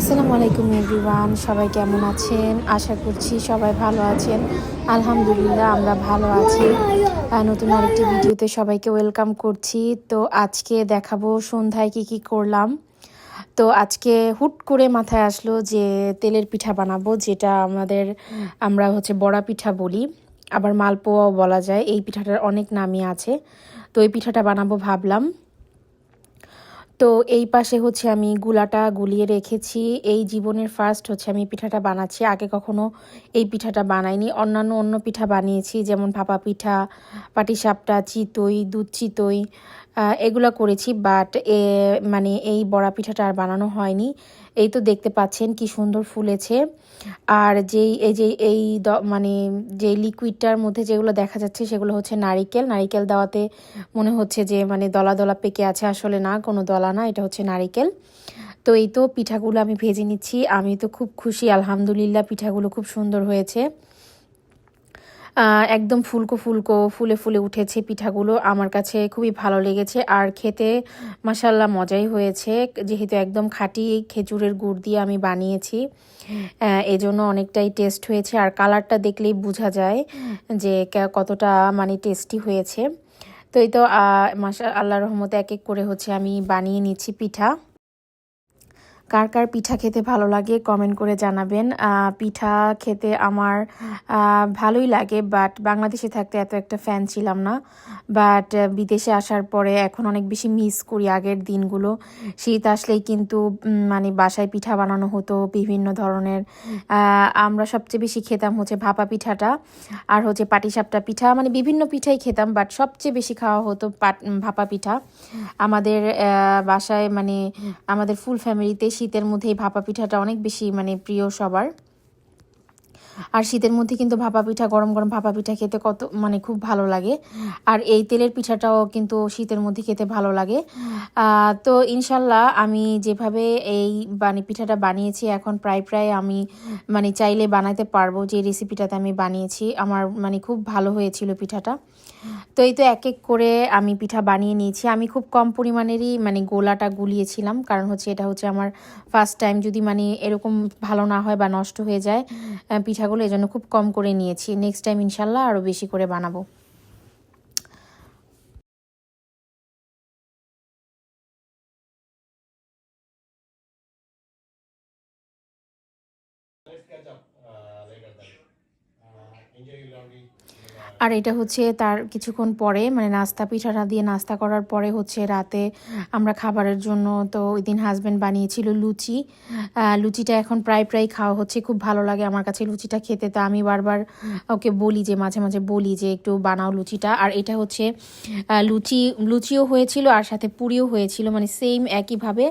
আসসালামু আলাইকুম এভরিওয়ান, সবাই কেমন আছেন? আশা করছি সবাই ভালো আছেন। আলহামদুলিল্লাহ, আমরা ভালো আছি। নতুন আরেকটি ভিডিওতে সবাইকে ওয়েলকাম করছি। তো আজকে দেখাবো সন্ধ্যায় কি কি করলাম। তো আজকে হুট করে মাথায় আসলো যে তেলের পিঠা বানাবো, যেটা আমাদের, আমরা হচ্ছে বড়া পিঠা বলি। আবার মালপোয়াও বলা যায়, এই পিঠাটার অনেক নামই আছে। তো এই পিঠাটা বানাবো ভাবলাম। তো এই পাশে হচ্ছে আমি গুলাটা গুলিয়ে রেখেছি। এই জীবনের ফার্স্ট হচ্ছে আমি পিঠাটা বানাচ্ছি। আগে কখনো এই পিঠাটা বানাইনি। অন্যান্য অন্য পিঠা বানিয়েছি, যেমন ভাপা পিঠা, পাটিসাপটা, চিতই, দুধ চিতই এগুলো করেছি বাট এ মানে এই বড়া পিঠাটা আর বানানো হয়নি। এই তো দেখতে পাচ্ছেন কি সুন্দর ফুলেছে। আর যেই, এই যে, এই মানে যে লিকুইডটার মধ্যে যেগুলো দেখা যাচ্ছে সেগুলো হচ্ছে নারিকেল। নারিকেল দেওয়াতে মনে হচ্ছে যে মানে দলা দলা পেকে আছে। আসলে না, কোনো দলা না, এটা হচ্ছে নারিকেল। তো এই তো পিঠাগুলো আমি ভেজে নিচ্ছি। আমি তো খুব খুশি, আলহামদুলিল্লাহ, পিঠাগুলো খুব সুন্দর হয়েছে। একদম ফুলকো ফুলকো ফুলে ফুলে উঠেছে পিঠাগুলো। আমার কাছে খুবই ভালো লেগেছে। আর খেতে মাসাল্লাহ মজাই হয়েছে। যেহেতু একদম খাঁটি খেজুরের গুড় দিয়ে আমি বানিয়েছি এজন্য অনেকটাই টেস্ট হয়েছে। আর কালারটা দেখলেই বোঝা যায় যে কতটা মানে টেস্টি হয়েছে। তো এই তো মাসা আল্লাহ রহমতে এক এক করে হচ্ছে আমি বানিয়ে নিচ্ছি পিঠা। কার কার পিঠা খেতে ভালো লাগে কমেন্ট করে জানাবেন। পিঠা খেতে আমার ভালোই লাগে বাট বাংলাদেশে থাকতে এত একটা ফ্যান ছিলাম না। বাট বিদেশে আসার পরে এখন অনেক বেশি মিস করি আগের দিনগুলো। শীত আসলেই কিন্তু মানে বাসায় পিঠা বানানো হতো, বিভিন্ন ধরনের। আমরা সবচেয়ে বেশি খেতাম হচ্ছে ভাপা পিঠাটা আর হচ্ছে পাটিসাপটা পিঠা। মানে বিভিন্ন পিঠাই খেতাম বাট সবচেয়ে বেশি খাওয়া হতো ভাপা পিঠা। আমাদের বাসায় মানে আমাদের ফুল ফ্যামিলিতে শীতের মধ্যে এই ভাপা পিঠাটা অনেক বেশি মানে প্রিয় সবার। আর শীতের মধ্যে কিন্তু ভাপা পিঠা গরম গরম ভাপা পিঠা খেতে কত মানে খুব ভালো লাগে। আর এই তেলের পিঠাটাও কিন্তু শীতের মধ্যে খেতে ভালো লাগে। তো ইনশাল্লাহ আমি যেভাবে এই মানে পিঠাটা বানিয়েছি এখন প্রায় প্রায় আমি মানে চাইলে বানাতে পারব যে রেসিপিটাতে আমি বানিয়েছি। আমার মানে খুব ভালো হয়েছিল পিঠাটা। তো এই তো এক এক করে আমি পিঠা বানিয়ে নিয়েছি। আমি খুব কম পরিমাণেরই মানে গোলাটা গুলিয়েছিলাম কারণ হচ্ছে এটা হচ্ছে আমার ফার্স্ট টাইম যদি মানে এরকম ভালো না হয় বা নষ্ট হয়ে যায় আহ, পিঠাগুলো এজন্য খুব কম করে নিয়েছি। নেক্সট টাইম ইনশাল্লাহ আরও বেশি করে বানাবো। আর এটা হচ্ছে তার কিছুক্ষণ পরে মানে নাস্তা পিঠাটা দিয়ে নাস্তা করার পরে হচ্ছে রাতে আমরা খাবারের জন্য তো ওই দিন হাজব্যান্ড বানিয়েছিল লুচি। লুচিটা এখন প্রায় প্রায় খাওয়া হচ্ছে, খুব ভালো লাগে আমার কাছে লুচিটা খেতে। তো আমি বারবার ওকে বলি যে, মাঝে মাঝে বলি যে, একটু বানাও লুচিটা। আর এটা হচ্ছে লুচি, লুচিও হয়েছিল আর সাথে পুরিও হয়েছিল। মানে সেম একইভাবে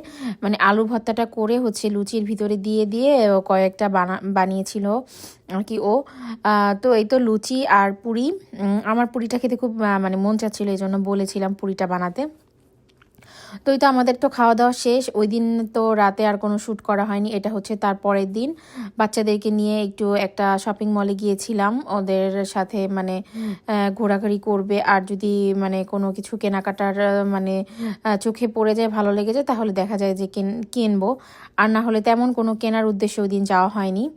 মানে আলু ভর্তাটা করে হচ্ছে লুচির ভিতরে দিয়ে দিয়ে কয়েকটা বানা, বানিয়েছিল আর কি ও। তো এই তো লুচি আর পুরি। আমার পুরিটা খেতে খুব মানে মন চাচ্ছিল, এই জন্য বলেছিলাম পুরিটা বানাতে। তো এই তো আমাদের তো খাওয়া দাওয়া শেষ। ওই দিন তো রাতে আর কোনো শ্যুট করা হয়নি, এটা হচ্ছে তার পরের দিন। বাচ্চাদেরকে নিয়ে একটু একটা শপিং মলে গিয়েছিলাম। ওদের সাথে মানে ঘোরাঘুরি করবে। আর যদি মানে কোনো কিছু কেনাকাটার মানে চোখে পড়ে যায়, ভালো লেগে যায়, তাহলে দেখা যায় যে কিন- কিনবো। আর না হলে তেমন কোনো কেনার উদ্দেশ্যে ওই দিন যাওয়া হয়নি।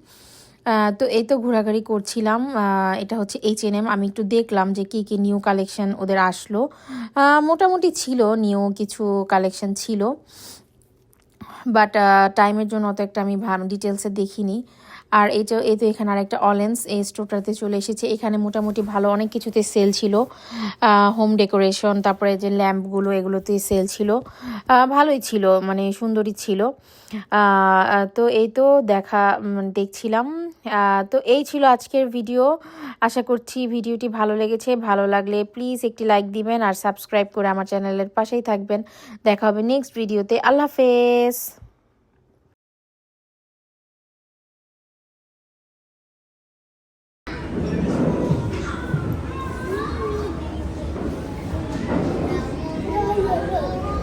তো এই তো ঘোরাঘুরি করছিলাম। এটা হচ্ছে এইচ এন এম আমি একটু দেখলাম যে কি কি নিউ কালেকশন ওদের আসলো। মোটামুটি ছিল নিউ কিছু কালেকশন ছিল। বাট টাইমের জন্য অত একটা আমি ডিটেলসে দেখিনি। আর এই তো এই তো এখানে আরেকটা অলেন্স এই স্টোরটাতে চলে এসেছে। এখানে মোটামুটি ভালো অনেক কিছুতে সেল ছিল। হোম ডেকোরেশন তারপরে যে ল্যাম্পগুলো এগুলোতে সেল ছিল। ভালোই ছিল মানে সুন্দরই ছিল। তো এই তো দেখা দেখছিলাম। তো এই ছিল আজকের ভিডিও আশা করছি ভিডিওটি ভালো লেগেছে। ভালো লাগলে প্লিজ একটি লাইক দিবেন আর সাবস্ক্রাইব করে আমার চ্যানেলের পাশেই থাকবেন। দেখা হবে নেক্সট ভিডিওতে আল্লাহ হাফেজ।